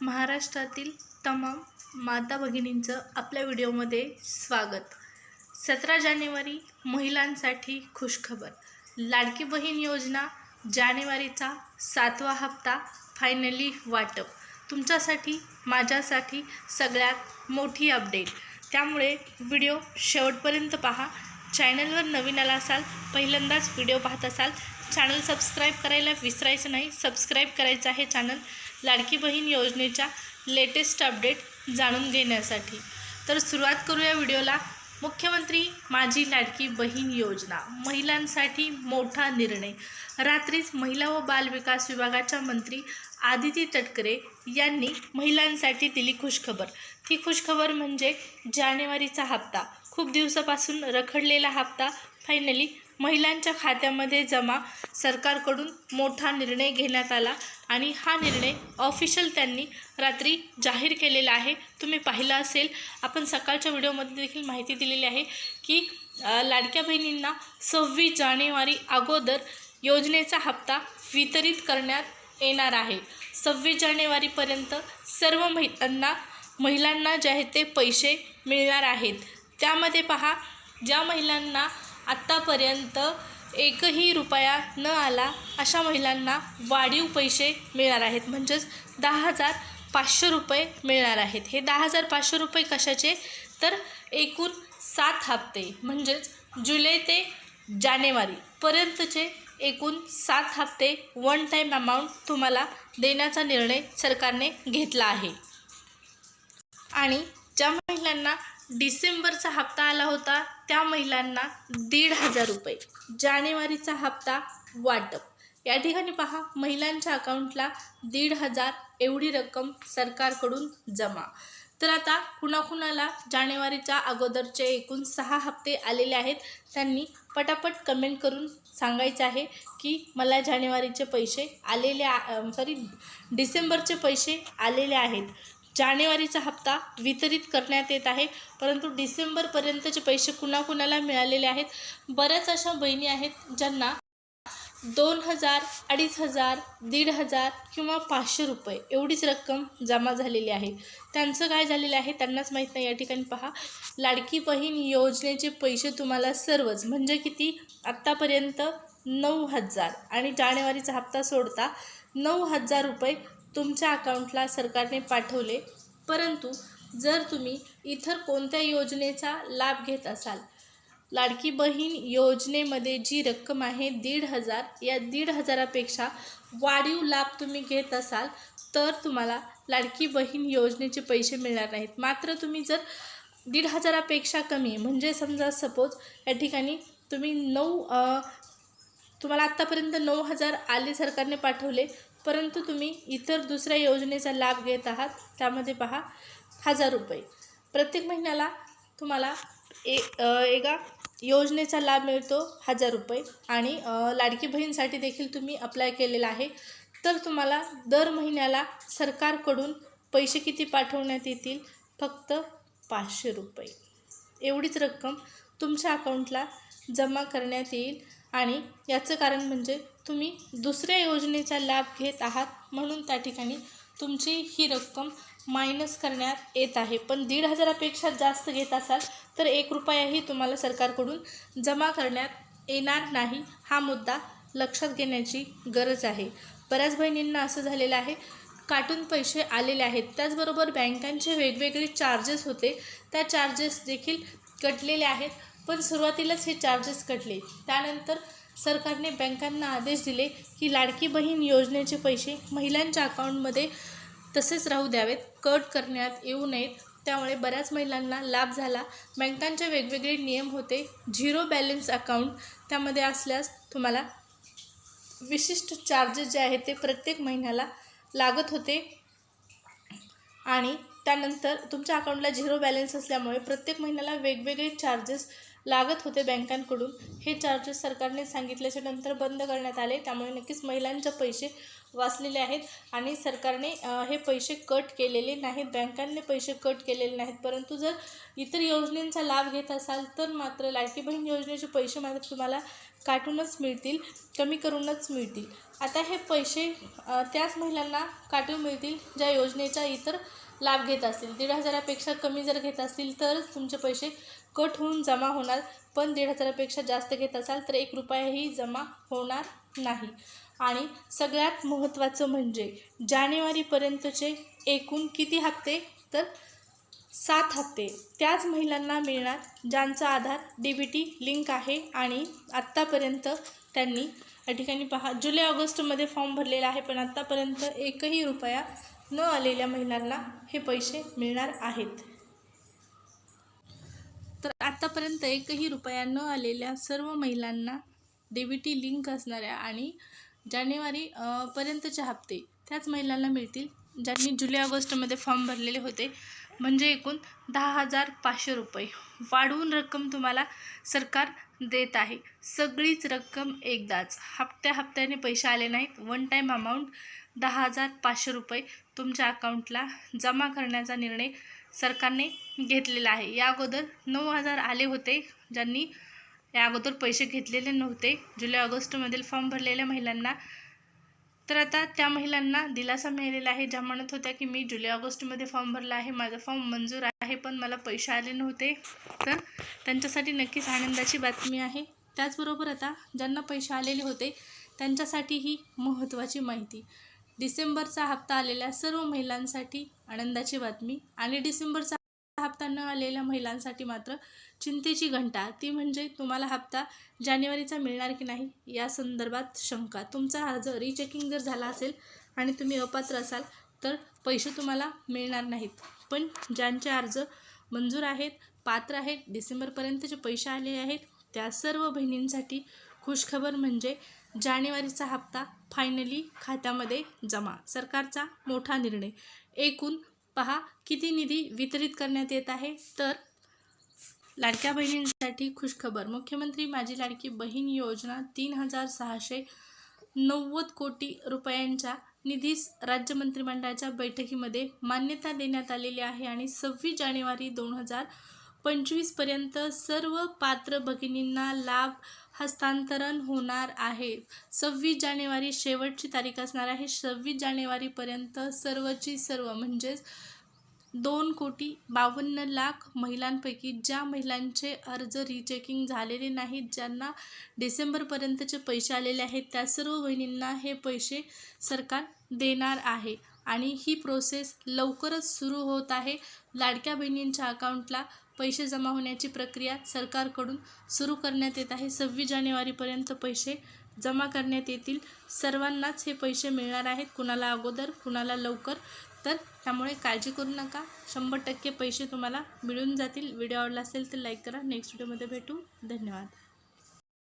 महाराष्ट्रातील तमाम माता भगिनींचं आपल्या व्हिडिओमध्ये स्वागत. सतरा जानेवारी महिलांसाठी खुशखबर. लाडकी बहीण योजना जानेवारीचा सातवा हप्ता फायनली वाटप. तुमच्यासाठी माझ्यासाठी सगळ्यात मोठी अपडेट. त्यामुळे व्हिडिओ शेवटपर्यंत पहा. चॅनलवर नवीन आला असाल पहिल्यांदाच व्हिडिओ पाहत असाल चॅनल सबस्क्राईब करायला विसरायचं नाही. सबस्क्राईब करायचं आहे चॅनल. लाडकी बहीण योजनेच्या लेटेस्ट अपडेट जाणून घेण्यासाठी. तर सुरुवात करूया व्हिडिओला. मुख्यमंत्री माझी लाडकी बहीण योजना. महिलांसाठी मोठा निर्णय. रात्रीच महिला व बालविकास विभागाच्या मंत्री आदिती तटकरे यांनी महिलांसाठी दिली खुशखबर. ती खुशखबर म्हणजे जानेवारीचा हप्ता. खूप दिवसापासून रखडलेला हप्ता फायनली महिलांच्या खात्यामध्ये जमा सरकारकडून मोठा निर्णय घेण्यात आला आणि हा निर्णय ऑफिशियल त्यांनी रात्री जाहीर केलेला आहे. तुम्ही पाहिलं असेल. आपण सकाळच्या व्हिडिओमध्ये देखील माहिती दिलेली आहे की लाडक्या बहिणींना सव्वीस जानेवारी अगोदर योजनेचा हप्ता वितरित करण्यात येणार आहे. सव्वीस जानेवारीपर्यंत सर्व महिलांना महिलांना जे आहे ते पैसे मिळणार आहेत. त्यामध्ये पहा ज्या महिलांना आत्तापर्यंत एकही रुपया न आला अशा महिलांना वाढीव पैसे मिळणार आहेत. म्हणजेच दहा हजार पाचशे रुपये मिळणार आहेत. हे दहा हजार पाचशे रुपये कशाचे? तर एकूण सात हप्ते म्हणजेच जुलै ते जानेवारीपर्यंतचे एकूण सात हप्ते वन टाईम अमाऊंट तुम्हाला देण्याचा निर्णय सरकारने घेतला आहे. आणि ज्या महिलांना डिसेंबरचा हप्ता आला होता त्या महिलांना दीड हजार रुपये. जानेवारीचा हप्ता वाटप. या ठिकाणी पहा महिलांच्या अकाउंटला दीड हजार एवढी रक्कम सरकारकडून जमा. तर आता कुणाकुणाला जानेवारीच्या अगोदरचे एकूण सहा हप्ते आलेले आहेत त्यांनी पटापट कमेंट करून सांगायचं आहे की मला जानेवारीचे पैसे आलेले सॉरी डिसेंबरचे पैसे आलेले आहेत. जानेवारीचा हप्ता वितरित करण्यात येत आहे. परंतु डिसेंबरपर्यंतचे पैसे कुणाकुणाला मिळालेले आहेत? बऱ्याच अशा बहिणी आहेत ज्यांना दोन हजार अडीच हजार दीड हजार किंवा पाचशे रुपये एवढीच रक्कम जमा झालेली आहे. त्यांचं काय झालेलं आहे त्यांनाच माहीत नाही. या ठिकाणी पहा. लाडकी बहीण योजनेचे पैसे तुम्हाला सर्वच म्हणजे किती? आत्तापर्यंत नऊ हजार. आणि जानेवारीचा हप्ता सोडता नऊ हजार रुपये तुमच्या अकाउंटला सरकारने पाठवले. परंतु जर तुम्ही इतर कोणत्या योजनेचा लाभ घेत असाल लाडकी बहीण योजनेमध्ये जी रक्कम आहे दीड हजार या दीड हजारापेक्षा वाढीव लाभ तुम्ही घेत असाल तर तुम्हाला लाडकी बहीण योजनेचे पैसे मिळणार नाहीत. मात्र तुम्ही जर दीड हजारापेक्षा कमी म्हणजे समजा सपोज या ठिकाणी तुम्ही नऊ तुम्हाला आत्तापर्यंत नऊ हजार आले सरकारने पाठवले परंतु तुम्ही इतर दुसऱ्या योजनेचा लाभ घेत आहात त्यामध्ये पहा हजार रुपये. प्रत्येक महिन्याला तुम्हाला ए एका योजनेचा लाभ मिळतो हजार रुपये आणि लाडकी बहीणसाठी देखील तुम्ही अप्लाय केलेला आहे. तर तुम्हाला दर महिन्याला सरकारकडून पैसे किती पाठवण्यात येतील? फक्त पाचशे रुपये. एवढीच रक्कम तुमच्या अकाउंटला जमा करण्यात येईल आणि याचं कारण म्हणजे तुम्ही दुसऱ्या योजनेचा लाभ घेत आहात म्हणून त्या ठिकाणी तुमची ही रक्कम मायनस करण्यात येत आहे. पण दीड हजारापेक्षा जास्त घेत असाल तर एक रुपयाही तुम्हाला सरकारकडून जमा करण्यात येणार नाही. हा मुद्दा लक्षात घेण्याची गरज आहे. बऱ्याच बहिणींना असं झालेलं आहे. काटून पैसे आलेले आहेत. त्याचबरोबर बँकांचे वेगवेगळे चार्जेस होते. त्या चार्जेस देखील कटलेले आहेत. पण सुरुवातीलाच हे चार्जेस कटले. त्यानंतर सरकारने बँकांना आदेश दिले की लाडकी बहीण योजनेचे पैसे महिलांच्या अकाउंटमध्ये तसेच राहू द्यावेत कट करण्यात येऊ नयेत. त्यामुळे बऱ्याच महिलांना लाभ झाला. बँकांचे वेगवेगळे नियम होते. झिरो बॅलन्स अकाउंट त्यामध्ये असल्यास तुम्हाला विशिष्ट चार्जेस जे आहेत ते प्रत्येक महिन्याला लागत होते. आणि त्यानंतर तुमच्या अकाउंटला झिरो बॅलन्स असल्यामुळे प्रत्येक महिन्याला वेगवेगळे चार्जेस लागत होते बँकांकडून. हे चार्जेस सरकारने सांगितल्याच्या नंतर बंद करण्यात आले. त्यामुळे नक्कीच महिलांचे पैसे वाचलेले आहेत आणि सरकारने हे पैसे कट केलेले नाहीत. बँकांनी पैसे कट केलेले नाहीत. परंतु जर इतर योजनेंचा लाभ घेत असाल तर मात्र लाडकी बहीण योजनेचे पैसे मात्र तुम्हाला काटूनच मिळतील कमी करूनच मिळतील. आता हे पैसे त्याच महिलांना काटून मिळतील ज्या योजनेचा इतर लाभ घेत असतील. दीड हजारापेक्षा कमी जर घेत असतील तरच तुमचे पैसे कट होऊन जमा होणार. पण दीड हजारापेक्षा जास्त घेत असाल तर एक रुपयाही जमा होणार नाही. आणि सगळ्यात महत्त्वाचं म्हणजे जानेवारीपर्यंतचे एकूण किती हप्ते? तर सात हप्ते. त्याच महिलांना मिळणार ज्यांचा Aadhaar D B T link आहे आणि आत्तापर्यंत त्यांनी या ठिकाणी पहा जुलै ऑगस्टमध्ये फॉर्म भरलेला आहे पण आत्तापर्यंत एकही रुपया न आलेल्या महिलांना हे पैसे मिळणार आहेत. तर आत्तापर्यंत एकही रुपया न आलेल्या सर्व महिलांना डेबिटी लिंक असणाऱ्या आणि जानेवारी पर्यंतचे हप्ते त्याच महिलांना मिळतील ज्यांनी जुलै ऑगस्टमध्ये फॉर्म भरलेले होते. म्हणजे एकूण दहा हजार पाचशे रुपये. वाढवून रक्कम तुम्हाला सरकार देत आहे. सगळीच रक्कम एकदाच. हप्त्या हप्त्याने पैसे आले नाहीत. वन टाईम अमाऊंट दहा हजार पाचशे रुपये तुमच्या अकाउंटला जमा करण्याचा निर्णय सरकारने घेतलेला आहे. या अगोदर नऊ हजार आले होते ज्यांनी या अगोदर पैसे घेतलेले नव्हते. जुलै ऑगस्टमधील फॉर्म भरलेल्या महिलांना तर आता त्या महिलांना दिलासा मिळालेला आहे. ज्या म्हणत होत्या की मी जुलै ऑगस्टमध्ये फॉर्म भरला आहे माझा फॉर्म मंजूर आहे पण मला पैसे आले नव्हते तर त्यांच्यासाठी नक्कीच आनंदाची बातमी आहे. त्याचबरोबर आता ज्यांना पैसे आलेले होते त्यांच्यासाठी ही महत्त्वाची माहिती. डिसेंबरचा हप्ता आलेल्या सर्व महिलांसाठी आनंदाची बातमी. आणि डिसेंबरचा हप्ता न आलेल्या महिलांसाठी मात्र चिंतेची घंटा. ती म्हणजे तुम्हाला हप्ता जानेवारीचा मिळणार की नाही या संदर्भात शंका. तुमचा अर्ज रिचेकिंग जर झाला असेल आणि तुम्ही अपात्र असाल तर पैसे तुम्हाला मिळणार नाहीत. पण ज्यांचे अर्ज मंजूर आहेत पात्र आहेत डिसेंबरपर्यंतचे पैसे आले आहेत त्या सर्व बहिणींसाठी खुशखबर म्हणजे जानेवारीचा हप्ता फायनली खात्यामध्ये जमा. सरकारचा मोठा निर्णय. एकूण पहा किती निधी वितरित करण्यात येत आहे? तर लाडक्या बहिणींसाठी खुशखबर. मुख्यमंत्री माझी लाडकी बहीण योजना तीन हजार सहाशे नव्वद कोटी रुपयांच्या निधीस राज्य मंत्रिमंडळाच्या बैठकीमध्ये मान्यता देण्यात आलेली आहे आणि सव्वीस जानेवारी दोन हजार पंचवीसपर्यंत सर्व पात्र भगिनींना लाभ हस्तांतरण होणार आहे. सव्वीस जानेवारी शेवटची तारीख असणार आहे. सव्वीस जानेवारीपर्यंत सर्वची सर्व म्हणजेच दोन कोटी बावन्न लाख महिलांपैकी ज्या महिलांचे अर्ज रिचेकिंग झालेले नाहीत ज्यांना डिसेंबरपर्यंतचे पैसे आलेले आहेत त्या सर्व बहिणींना हे पैसे सरकार देणार आहे. आणि ही प्रोसेस लवकरच सुरू होत आहे. लाडक्या बहिणींच्या अकाउंटला पैसे जमा होण्याची प्रक्रिया सरकारकडून सुरू करण्यात येत आहे. सव्वीस जानेवारीपर्यंत पैसे जमा करण्यात येतील. सर्वांनाच हे पैसे मिळणार आहेत. कुणाला अगोदर कुणाला लवकर. तर त्यामुळे काळजी करू नका. शंभर टक्के पैसे तुम्हाला मिळून जातील. व्हिडिओ आवडला असेल तर लाईक करा. नेक्स्ट व्हिडिओमध्ये भेटू. धन्यवाद.